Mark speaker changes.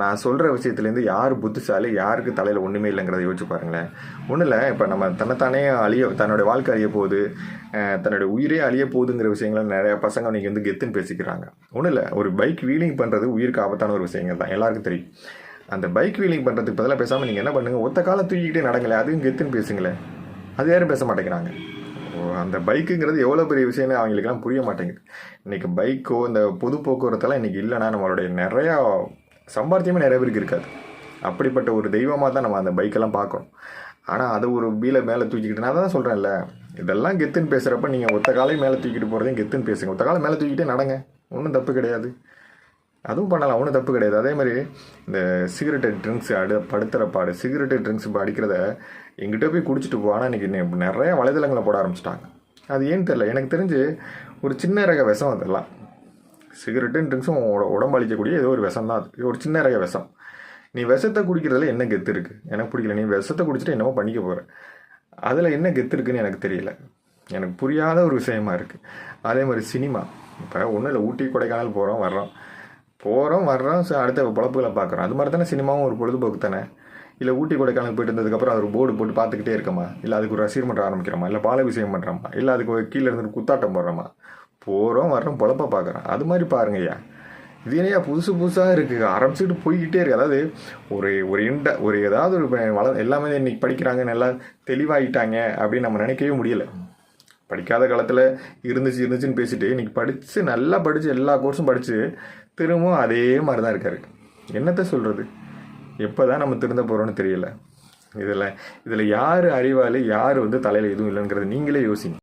Speaker 1: நான் சொல்கிற விஷயத்துலேருந்து யார் புத்திசாலி யாருக்கு தலையில் ஒன்றுமே இல்லைங்கிறத யோசிச்சு பாருங்களேன். ஒன்றும் இல்லை இப்போ நம்ம தன்னைத்தானே அழிய தன்னுடைய வாழ்க்கை அழிய போகுது தன்னுடைய உயிரே அழிய போகுதுங்கிற விஷயங்களை நிறைய பசங்க நீங்கள் வந்து கெத்துன்னு பேசிக்கிறாங்க. ஒன்றும் இல்லை ஒரு பைக் வீலிங் பண்ணுறது உயிருக்கு ஆபத்தான ஒரு விஷயங்கள் தான் எல்லாருக்கும் தெரியும். அந்த பைக் வீலிங் பண்ணுறதுக்கு பதிலாக பேசாமல் நீங்கள் என்ன பண்ணுங்கள் ஒத்த காலம் தூக்கிக்கிட்டே நடங்களேன் அதுவும் கெத்துன்னு பேசுங்களேன். அது யாரும் பேச மாட்டேங்கிறாங்க. ஓ, அந்த பைக்குங்கிறது எவ்வளோ பெரிய விஷயம்னு அவங்களுக்குலாம் புரிய மாட்டேங்குது. இன்றைக்கி பைக்கோ இந்த பொது போக்குவரத்தெல்லாம் இன்றைக்கி இல்லைன்னா நம்மளுடைய நிறையா சம்பாத்தியமே நிறைய பேருக்கு இருக்காது. அப்படிப்பட்ட ஒரு தெய்வமாக தான் நம்ம அந்த பைக்கெல்லாம் பார்க்கணும். ஆனால் அதை ஒரு வீலை மேலே தூக்கிக்கிட்டு நான் தான் சொல்கிறேன்ல இதெல்லாம் கெத்துன்னு பேசுகிறப்ப நீங்கள் ஒத்த காலையும் மேலே தூக்கிட்டு போகிறதையும் கெத்துன்னு பேசுங்க. ஒத்த காலம் மேலே தூக்கிட்டே நடங்க. ஒன்றும் தப்பு கிடையாது. அதுவும் பண்ணலாம் ஒன்றும் தப்பு கிடையாது. அதே மாதிரி இந்த சிகரெட்டு ட்ரிங்க்ஸ் அடு படுத்துகிற பாடு சிகரெட்டு ட்ரிங்க்ஸ் இப்போ அடிக்கிறத எங்கிட்ட போய் குடிச்சிட்டு போ. ஆனால் இன்றைக்கி நிறைய வலைதளங்களை போட ஆரம்பிச்சிட்டாங்க. அது ஏன்னு தெரில எனக்கு தெரிஞ்சு ஒரு சின்ன ரக விஷம் அதெல்லாம். சிகரெட்டும் ட்ரிங்க்ஸும் உடம்பு அளிக்கக்கூடிய ஏதோ ஒரு விஷம் தான் அது. ஒரு சின்ன ரக விஷம். நீ விஷத்தை குடிக்கிறதுல என்ன கெத்து இருக்குது எனக்கு பிடிக்கல நீ விஷத்தை குடிச்சிட்டு என்னமோ பண்ணிக்க போகிற அதில் என்ன கெத்து இருக்குன்னு எனக்கு தெரியல. எனக்கு புரியாத ஒரு விஷயமா இருக்குது அதே மாதிரி சினிமா. இப்போ ஒன்றும் இல்லை. ஊட்டி கொடைக்கானல் போகிறோம் வர்றோம். போகிறோம் வர்றோம். அடுத்த பொழப்புகளை பார்க்குறோம். அது மாதிரி தானே சினிமாவும் ஒரு பொழுதுபோக்கு தானே? இல்லை ஊட்டி கொடைக்கானல் போயிட்டு இருந்ததுக்கப்புறம் அது ஒரு போர்டு போட்டு பார்த்துக்கிட்டே இருக்கமா? இல்லை அதுக்கு ஒரு ரசிகர் மன்றம் ஆரம்பிக்கிறோமா? இல்லை பாலாபிஷேகம் பண்ணுறோமா இல்லை அதுக்கு கீழே இருந்து குத்தாட்டம் போடுறோமா? போகிறோம் வர்றோம் பொழப்ப பார்க்குறோம் அது மாதிரி பாருங்கய்யா இது என்னையா புதுசு புதுசாக இருக்குது ஆரம்பிச்சுட்டு போய்கிட்டே இருக்குது அதாவது ஒரு ஒரு இண்ட ஒரு ஏதாவது ஒரு வள எல்லாமே இன்றைக்கி படிக்கிறாங்க நல்லா தெளிவாகிட்டாங்க அப்படின்னு நம்ம நினைக்கவே முடியலை. படிக்காத காலத்தில் இருந்துச்சு இருந்துச்சுன்னு பேசிட்டு இன்றைக்கி படித்து நல்லா படித்து எல்லா கோர்ஸும் படித்து திரும்பவும் அதே மாதிரி தான் இருக்காரு. என்னத்தை சொல்கிறது எப்போ தான் நம்ம திருந்த போகிறோன்னு தெரியல. இதில் இதில் யார் அறிவாளி யார் வந்து தலையில் எதுவும் இல்லைங்கிறது நீங்களே யோசிங்க.